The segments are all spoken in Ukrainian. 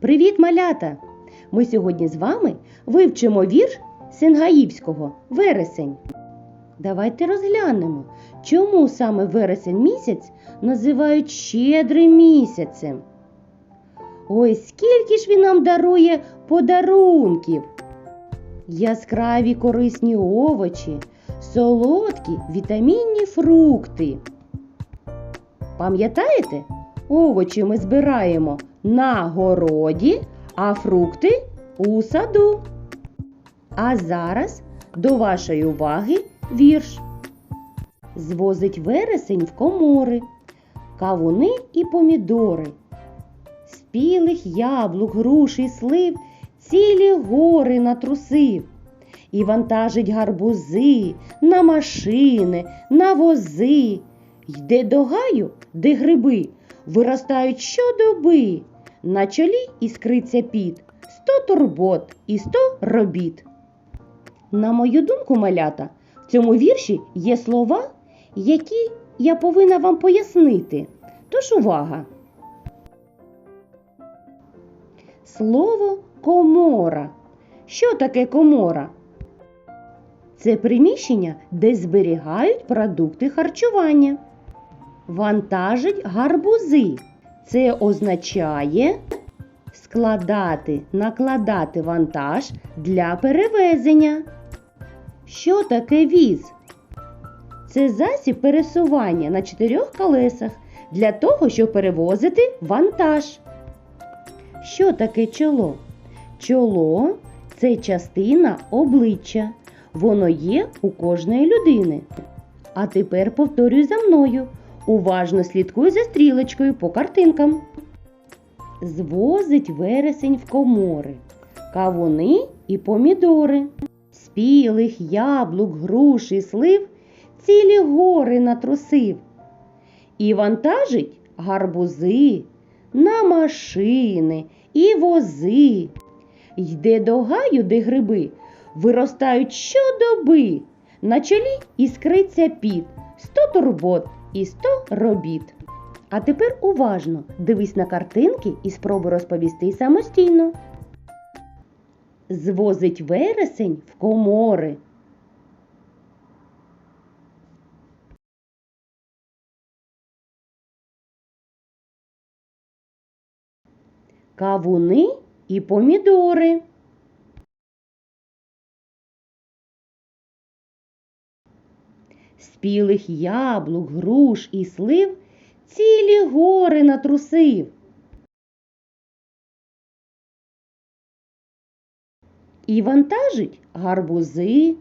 Привіт, малята! Ми сьогодні з вами вивчимо вірш Сингаївського Вересень. Давайте розглянемо, чому саме вересень місяць називають щедрим місяцем. Ой, скільки ж він нам дарує подарунків! Яскраві корисні овочі, солодкі вітамінні фрукти. Пам'ятаєте, овочі ми збираємо на городі, а фрукти у саду. А зараз до вашої уваги вірш. Звозить вересень в комори, кавуни і помідори. Спілих яблук, груш і слив цілі гори натрусив. І вантажить гарбузи на машини, на вози. Йде до гаю, де гриби виростають щодоби. На чолі іскриться під сто турбот і сто робіт. На мою думку, малята, в цьому вірші є слова, які я повинна вам пояснити. Тож увага! Слово комора. Що таке комора? Це приміщення, де зберігають продукти харчування. Вантажить гарбузи. Це означає складати, накладати вантаж для перевезення. Що таке віз? Це засіб пересування на чотирьох колесах для того, щоб перевозити вантаж. Що таке чоло? Чоло це частина обличчя. Воно є у кожної людини. А тепер повторюй за мною. Уважно слідкуй за стрілочкою по картинкам. Звозить вересень в комори, кавуни і помідори. Спілих яблук, груш і слив цілі гори натрусив. І вантажить гарбузи на машини і вози. Йде до гаю, де гриби, виростають щодоби. На чолі іскриться під. 100 турбот і 100 робіт. А тепер уважно дивись на картинки і спробуй розповісти самостійно. Звозить вересень в комори. Кавуни і помідори. Спілих яблук, груш і слив цілі гори натрусив. І вантажить гарбузи.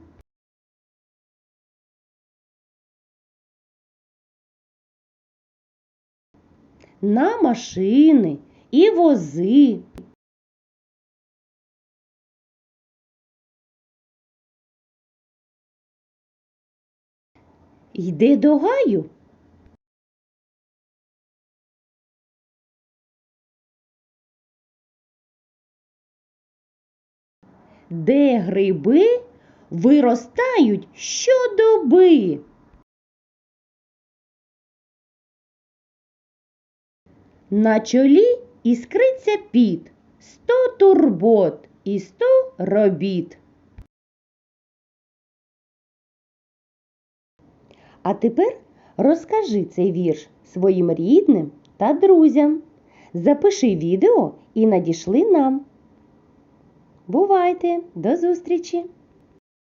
На машини і вози. Йде до гаю. Де гриби виростають щодоби. На чолі іскриться під сто турбот і сто робіт. А тепер розкажи цей вірш своїм рідним та друзям. Запиши відео і надішли нам. Бувайте, до зустрічі!